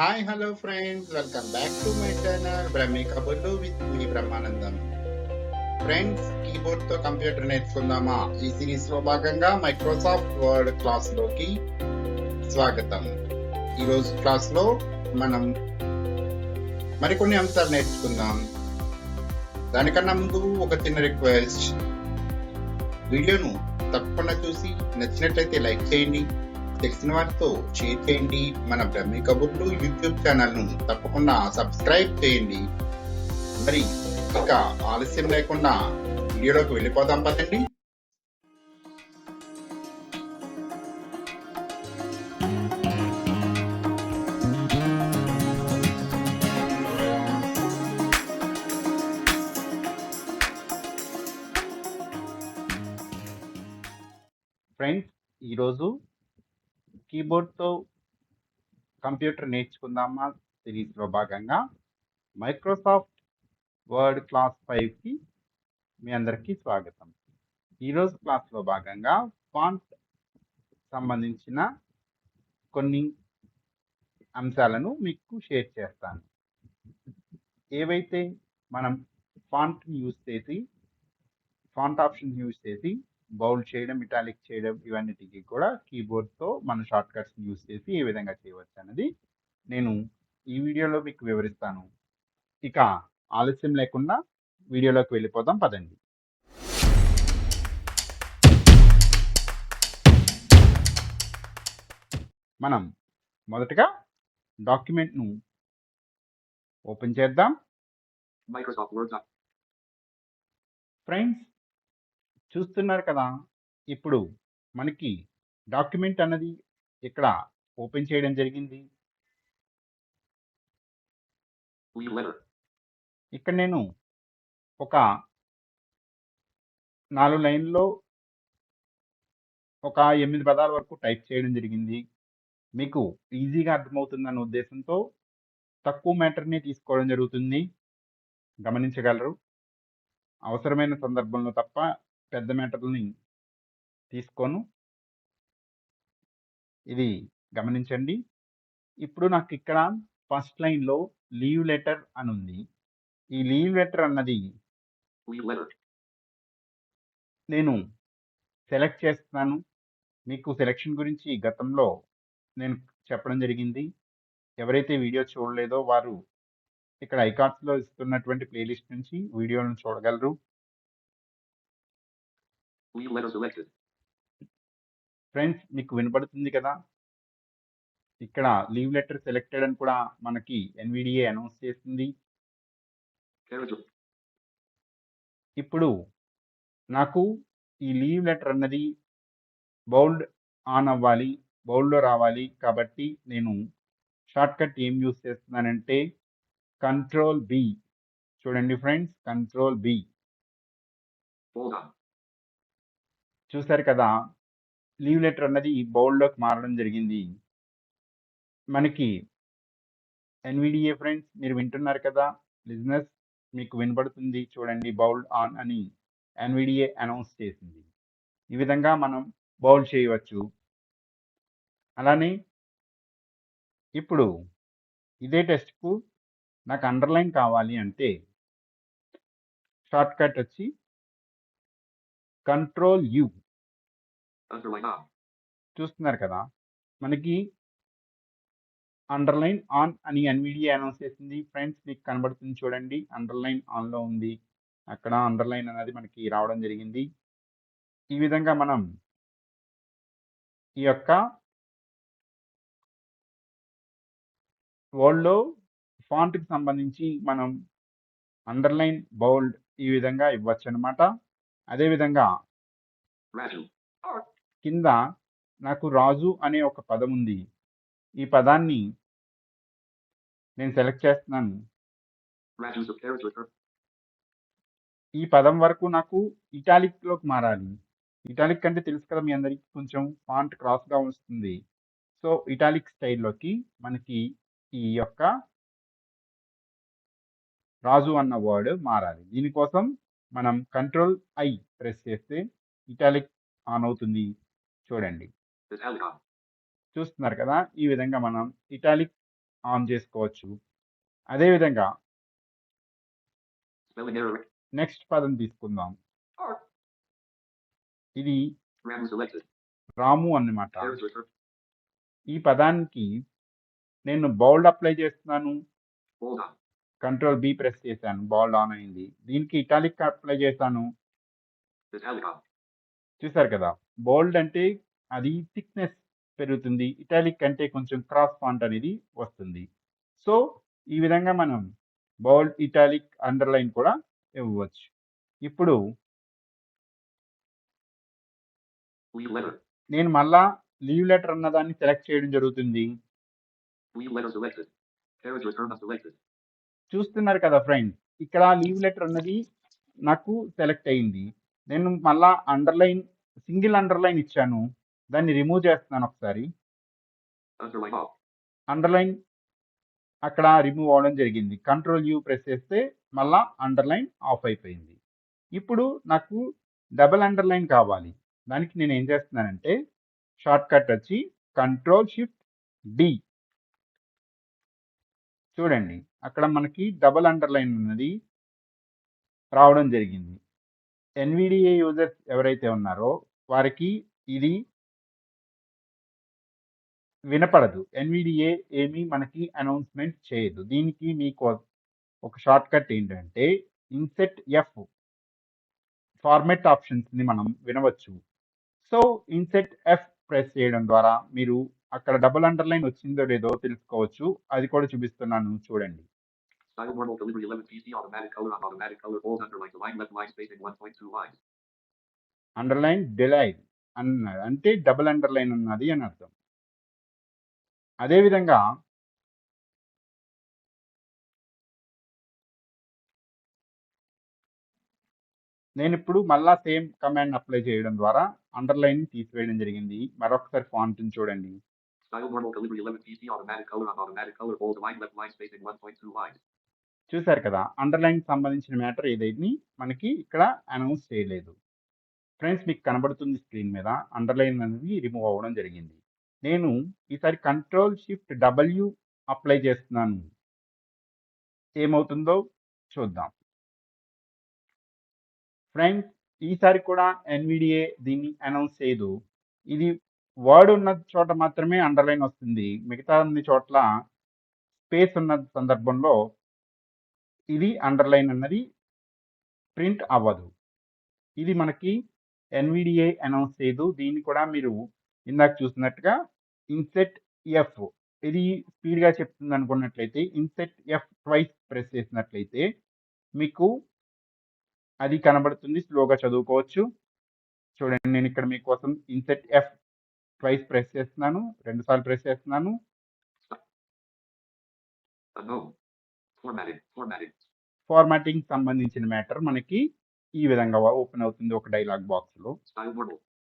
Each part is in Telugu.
Hi hello friends welcome back to my channel Brahmi కబుర్లు విత్ మీ బ్రహ్మానందం ఫ్రెండ్స్ కీబోర్డ్తో కంప్యూటర్ నేర్చుకుందామా? ఈ సిరీస్లో భాగంగా మైక్రోసాఫ్ట్ వర్డ్ క్లాస్లోకి స్వాగతం. ఈ రోజు క్లాస్లో మనం మరికొన్ని అంశాలు నేర్చుకుందాం. దానికన్నా ముందు ఒక చిన్న రిక్వెస్ట్ వీడియోను తప్పకుండా చూసి నచ్చినట్లయితే లైక్ చేయండి. తెలిసిన వారితో షేర్ చేయండి మన బ్రహ్మి కబుర్లు యూట్యూబ్ ఛానల్ను తప్పకుండా సబ్స్క్రైబ్ చేయండి. మరి ఇక ఆలస్యం లేకుండా వీడియోలోకి వెళ్ళిపోదాం పదండి. ఫ్రెండ్స్ ఈరోజు కీబోర్డ్తో కంప్యూటర్ నేర్చుకుందామా సిరీస్లో భాగంగా మైక్రోసాఫ్ట్ వర్డ్ క్లాస్ ఫైవ్కి మీ అందరికీ స్వాగతం. ఈరోజు క్లాస్లో భాగంగా ఫాంట్ సంబంధించిన కొన్ని అంశాలను మీకు షేర్ చేస్తాను. ఏవైతే మనం ఫాంట్ని యూజ్ చేసి ఫాంట్ ఆప్షన్ యూజ్ చేసి బౌల్ చేయడం ఇటాలిక్ చేయడం ఇవన్నిటికీ కూడా కీబోర్డ్తో మన షార్ట్ కట్స్ యూజ్ చేసి ఏ విధంగా చేయవచ్చు అన్నది నేను ఈ వీడియోలో మీకు వివరిస్తాను. ఇక ఆలస్యం లేకుండా వీడియోలోకి వెళ్ళిపోదాం పదండి. మనం మొదటగా డాక్యుమెంట్ను ఓపెన్ చేద్దాం. Word doc. ఫ్రెండ్స్ చూస్తున్నారు కదా! ఇప్పుడు మనకి డాక్యుమెంట్ అన్నది ఇక్కడ ఓపెన్ చేయడం జరిగింది. ఇక్కడ నేను ఒక నాలుగు లైన్లో ఒక ఎనిమిది పదాల వరకు టైప్ చేయడం జరిగింది. మీకు ఈజీగా అర్థమవుతుందన్న ఉద్దేశంతో తక్కువ మ్యాటర్ని తీసుకోవడం జరుగుతుంది. గమనించగలరు. అవసరమైన సందర్భంలో తప్ప పెద్ద మ్యాటర్ని తీసుకోను. ఇది గమనించండి. ఇప్పుడు నాకు ఇక్కడ ఫస్ట్ లైన్లో లీవ్ లెటర్ అని ఉంది. ఈ లీవ్ లెటర్ అన్నది. నేను సెలెక్ట్ చేస్తున్నాను. మీకు సెలెక్షన్ గురించి గతంలో నేను చెప్పడం జరిగింది. ఎవరైతే వీడియో చూడలేదో వారు ఇక్కడ ఐకార్డ్స్లో ఇస్తున్నటువంటి ప్లేలిస్ట్ నుంచి వీడియోలను చూడగలరు. ఫ్రెండ్స్ మీకు వినపడుతుంది కదా? ఇక్కడ లీవ్ లెటర్ సెలెక్టెడ్ అని కూడా మనకి ఎన్విడిఏ అనౌన్స్ Character. ఇప్పుడు నాకు ఈ లీవ్ లెటర్ అన్నది బౌల్డ్ ఆన్ అవ్వాలి బౌల్డ్లో రావాలి కాబట్టి నేను షార్ట్ కట్ ఏం యూస్ చేస్తున్నానంటే కంట్రోల్ బి చూడండి ఫ్రెండ్స్ కంట్రోల్ బి. చూశారు కదా! లీవ్ లెటర్ అన్నది బౌల్డ్లోకి మారడం జరిగింది. మనకి ఎన్విడిఏ ఫ్రెండ్స్ మీరు వింటున్నారు కదా! బిజినెస్ మీకు వినబడుతుంది చూడండి బౌల్డ్ ఆన్ అని ఎన్విడిఏ అనౌన్స్ చేసింది. ఈ విధంగా మనం బౌల్ చేయవచ్చు. అలానే ఇప్పుడు ఇదే టెస్ట్కు నాకు అండర్లైన్ కావాలి అంటే షార్ట్ కట్ వచ్చి కంట్రోల్ యు. చూస్తున్నారు కదా? మనకి అండర్లైన్ ఆన్ అని ఎన్విడిఏ అనౌన్స్ చేసింది. ఫ్రెండ్స్ మీకు కనబడుతుంది చూడండి. అండర్లైన్ ఆన్లో ఉంది. అక్కడ అండర్లైన్ అనేది మనకి రావడం జరిగింది. ఈ విధంగా మనం ఈ యొక్క వర్డ్లో ఫాంట్కి సంబంధించి మనం అండర్లైన్ బౌల్డ్ ఈ విధంగా ఇవ్వచ్చు అనమాట అదేవిధంగా. కింద నాకు రాజు అనే ఒక పదం ఉంది. ఈ పదాన్ని నేను సెలెక్ట్ చేస్తున్నాను. ఈ పదం వరకు నాకు ఇటాలిక్లోకి మారాలి. ఇటాలిక్ అంటే తెలుసు కదా మీ అందరికీ కొంచెం ఫాంట్ క్రాస్గా వస్తుంది. సో ఇటాలిక్ స్టైల్లోకి మనకి ఈ యొక్క రాజు అన్న వర్డ్ మారాలి. దీనికోసం మనం కంట్రోల్ ఐ ప్రెస్ చేస్తే ఇటాలిక్ ఆన్ అవుతుంది చూడండి. చూస్తున్నారు కదా ఈ విధంగా మనం ఇటాలిక్ ఆన్ చేసుకోవచ్చు అదేవిధంగా. నెక్స్ట్ పదం తీసుకుందాం. ఇది. రాము అన్నమాట. ఈ పదానికి నేను బౌల్డ్ అప్లై చేస్తున్నాను. కంట్రోల్ బి ప్రెస్ చేశాను. బౌల్డ్ ఆన్ అయింది. దీనికి ఇటాలిక్ అప్లై చేశాను. చూసారు కదా? బోల్డ్ అంటే అది థిక్నెస్ పెరుగుతుంది. ఇటాలిక్ అంటే కొంచెం క్రాస్ ఫాంట్ అనేది వస్తుంది. సో ఈ విధంగా మనం బోల్డ్ ఇటాలిక్ అండర్లైన్ కూడా ఇవ్వచ్చు. ఇప్పుడు నేను మళ్ళా లీవ్ లెటర్ అన్నదాన్ని సెలెక్ట్ చేయడం జరుగుతుంది. చూస్తున్నారు కదా ఫ్రెండ్స్ ఇక్కడ లీవ్ లెటర్ అన్నది నాకు సెలెక్ట్ అయింది. నేను మళ్ళా అండర్లైన్ సింగిల్ అండర్లైన్ ఇచ్చాను. దాన్ని రిమూవ్ చేస్తున్నాను ఒకసారి. అండర్లైన్ అక్కడ రిమూవ్ అవడం జరిగింది. కంట్రోల్ యూ ప్రెస్ చేస్తే మళ్ళా అండర్లైన్ ఆఫ్ అయిపోయింది. ఇప్పుడు నాకు డబల్ అండర్లైన్ కావాలి. దానికి నేను ఏం చేస్తున్నానంటే షార్ట్ కట్ వచ్చి కంట్రోల్ షిఫ్ట్ డి చూడండి. అక్కడ మనకి డబల్ అండర్లైన్ ఉన్నది. రావడం జరిగింది. ఎన్విడిఏ యూజర్స్ ఎవరైతే ఉన్నారో వారికి ఇది వినపడదు. ఎన్విడిఏ ఏమీ మనకి అనౌన్స్మెంట్ చేయదు. దీనికి మీకు ఒక షార్ట్ కట్ ఏంటంటే ఇన్సెట్ ఎఫ్ ఫార్మెట్ ఆప్షన్స్ని మనం వినవచ్చు. సో ఇన్సెట్ ఎఫ్ ప్రెస్ చేయడం ద్వారా మీరు అక్కడ డబుల్ అండర్లైన్ వచ్చిందో లేదో తెలుసుకోవచ్చు. అది కూడా చూపిస్తున్నాను చూడండి. Style normal delivery 11 PC automatic color on automatic color bold underline line left line spacing 1.2 lines. Underline డిలైన్ అంటే డబుల్ అండర్లైన్ ఉన్నది అని అర్థం. అదేవిధంగా నేను ఇప్పుడు మళ్ళా సేమ్ కమాండ్ అప్లై చేయడం ద్వారా అండర్లైన్ తీసివేయడం జరిగింది. మరొకసారి ఫాంట్ చూడండి. Style normal calibri 11 PC automatic color on automatic color bold line left line spacing 1.2 lines. చూసారు కదా అండర్లైన్ సంబంధించిన మ్యాటర్ ఏదైతే మనకి ఇక్కడ అనౌన్స్ చేయలేదు. ఫ్రెండ్స్ మీకు కనబడుతుంది స్క్రీన్ మీద అండర్లైన్ అనేది రిమూవ్ అవ్వడం జరిగింది. నేను ఈసారి కంట్రోల్ షిఫ్ట్ డబ్ల్యూ అప్లై చేస్తున్నాను. ఏమవుతుందో చూద్దాం. ఫ్రెండ్స్ ఈసారి కూడా ఎన్విడిఏ దీన్ని అనౌన్స్ చేయదు. ఇది వర్డ్ ఉన్న చోట మాత్రమే అండర్లైన్ వస్తుంది. మిగతా అన్ని చోట్ల స్పేస్ ఉన్న సందర్భంలో ఇది అండర్లైన్ అన్నది ప్రింట్ అవ్వదు. ఇది మనకి ఎన్విడిఏ అనౌన్స్ చేయదు. దీన్ని కూడా మీరు ఇందాక చూసినట్టుగా ఇన్సెట్ ఎఫ్ ఇది స్పీడ్గా చెప్తుంది అనుకున్నట్లయితే ఇన్సెట్ ఎఫ్ ట్వైస్ ప్రెస్ చేసినట్లయితే మీకు అది కనబడుతుంది. స్లోగా చదువుకోవచ్చు. చూడండి నేను ఇక్కడ మీకోసం ఇన్సెట్ ఎఫ్ ట్వైస్ ప్రెస్ చేస్తున్నాను రెండు సార్లు ప్రెస్ చేస్తున్నాను. ఫార్మాటింగ్ సంబంధించిన మ్యాటర్ మనకి ఈ విధంగా ఓపెన్ అవుతుంది ఒక డైలాగ్ బాక్స్లో.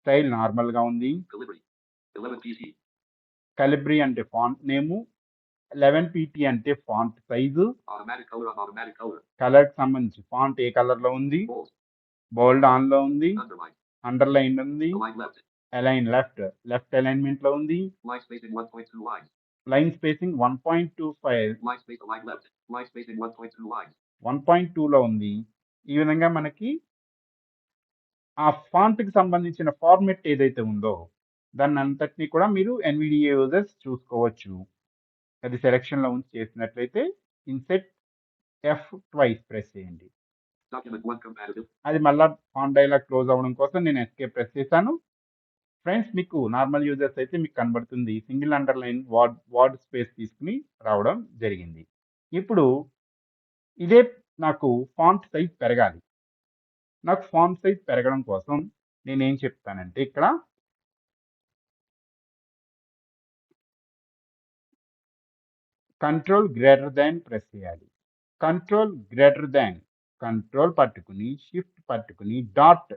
స్టైల్ నార్మల్గా ఉంది Delivery. 11 PC. కలిబ్రీ అంటే ఫాంట్ నేము లెవెన్ పీటీ అంటే ఫాంట్ సైజు. కలర్ సంబంధించి ఫాంట్ ఏ కలర్లో ఉంది. బోల్డ్ ఆన్లో ఉంది. అండర్లైన్ ఉంది. అలైన్ లెఫ్ట్ లెఫ్ట్ అలైన్మెంట్లో ఉంది. Line spacing 1.2 lines. Line spacing one point 1.2 lines. One పాయింట్లో ఉంది. ఈ విధంగా మనకి ఆ ఫాంట్కి సంబంధించిన ఫార్మెట్ ఏదైతే ఉందో దాన్ని అంతటిని కూడా మీరు ఎన్విడిఏ యూజర్స్ చూసుకోవచ్చు. అది సెలెక్షన్లో ఉంచి చేసినట్లయితే ఇన్సెట్ ఎఫ్ ట్వైస్ ప్రెస్ చేయండి. Document 1 compatible. అది మళ్ళా ఫాంట్ డైలాగ్ క్లోజ్ అవ్వడం కోసం నేను ఎస్కేప్ ప్రెస్ చేశాను. ఫ్రెండ్స్ మీకు నార్మల్ యూజర్స్ అయితే మీకు కనబడుతుంది. Single underline word word space తీసుకుని రావడం జరిగింది. ఇప్పుడు ఇదే నాకు ఫాంట్ సైజ్ పెరగాలి. నాకు ఫాంట్ సైజ్ పెరగడం కోసం నేను ఏం చెప్తానంటే ఇక్కడ కంట్రోల్ గ్రేటర్ దాన్ ప్రెస్ చేయాలి. కంట్రోల్ గ్రేటర్ దాన్ కంట్రోల్ పట్టుకుని షిఫ్ట్ పట్టుకుని డాట్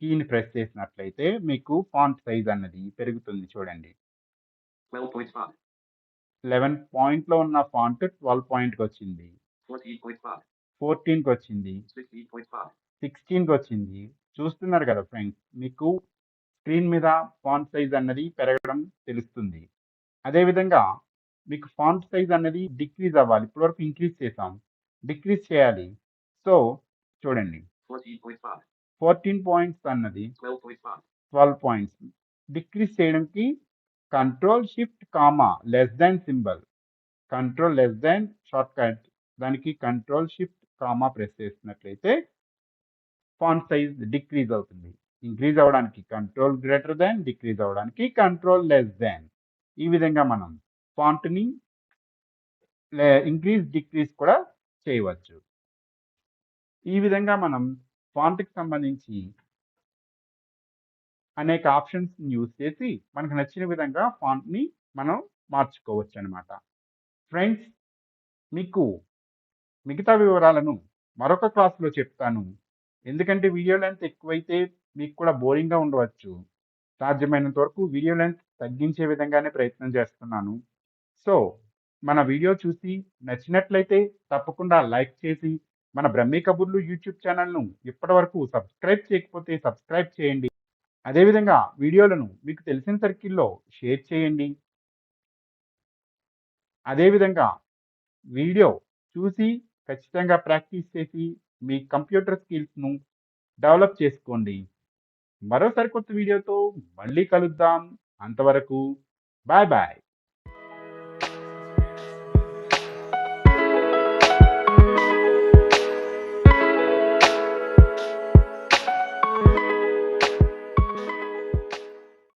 కీని ప్రెస్ చేసినట్లయితే మీకు ఫాంట్ సైజ్ అన్నది పెరుగుతుంది చూడండి. 12 point font. లెవెన్ పాయింట్లో ఉన్న ఫాంట్ ట్వెల్వ్ పాయింట్కి వచ్చింది. 14 point font. ఫోర్టీన్కి వచ్చింది. 16 point font. సిక్స్టీన్కి వచ్చింది. చూస్తున్నారు కదా ఫ్రెండ్స్ మీకు స్క్రీన్ మీద ఫాంట్ సైజ్ అన్నది పెరగడం తెలుస్తుంది. అదేవిధంగా మీకు ఫాంట్ సైజ్ అనేది డిక్రీజ్ అవ్వాలి. ఇప్పటివరకు ఇంక్రీజ్ చేసాం డిక్రీజ్ చేయాలి. సో చూడండి. 14.5, ఫోర్టీన్ పాయింట్స్ అన్నది. 12.5, ట్వెల్వ్ పాయింట్స్ డిక్రీజ్ చేయడానికి control shift comma less than symbol control less than shortcut దానికి కంట్రోల్ షిఫ్ట్ కామా ప్రెస్ చేసినట్లయితే ఫాంట్ సైజ్ డిక్రీజ్ అవుతుంది. ఇంక్రీజ్ అవ్వడానికి కంట్రోల్ గ్రేటర్ దాన్ డిక్రీజ్ అవ్వడానికి కంట్రోల్ లెస్ దాన్ ఈ విధంగా మనం ఫాంట్ని ఇంక్రీజ్ డిక్రీజ్ కూడా చేయవచ్చు. ఈ విధంగా మనం ఫాంట్కి సంబంధించి అనేక ఆప్షన్స్ని యూజ్ చేసి మనకు నచ్చిన విధంగా ఫాంట్ని మనం మార్చుకోవచ్చు అనమాట ఫ్రెండ్స్ మీకు మిగతా వివరాలను మరొక క్లాస్లో చెప్తాను. ఎందుకంటే వీడియో లెంత్ ఎక్కువైతే మీకు కూడా బోరింగ్గా ఉండవచ్చు. సాధ్యమైనంత వరకు వీడియో లెంత్ తగ్గించే విధంగానే ప్రయత్నం చేస్తున్నాను. సో మన వీడియో చూసి నచ్చినట్లయితే తప్పకుండా లైక్ చేసి మన బ్రహ్మీ కబుర్లు యూట్యూబ్ ఛానల్ను ఇప్పటివరకు సబ్స్క్రైబ్ చేయకపోతే సబ్స్క్రైబ్ చేయండి. అదేవిధంగా వీడియోలను మీకు తెలిసిన సర్కిల్లో షేర్ చేయండి. అదేవిధంగా వీడియో చూసి ఖచ్చితంగా ప్రాక్టీస్ చేసి మీ కంప్యూటర్ స్కిల్స్ను డెవలప్ చేసుకోండి. మరో సరికొత్త వీడియోతో మళ్ళీ కలుద్దాం. అంతవరకు బాయ్ బాయ్.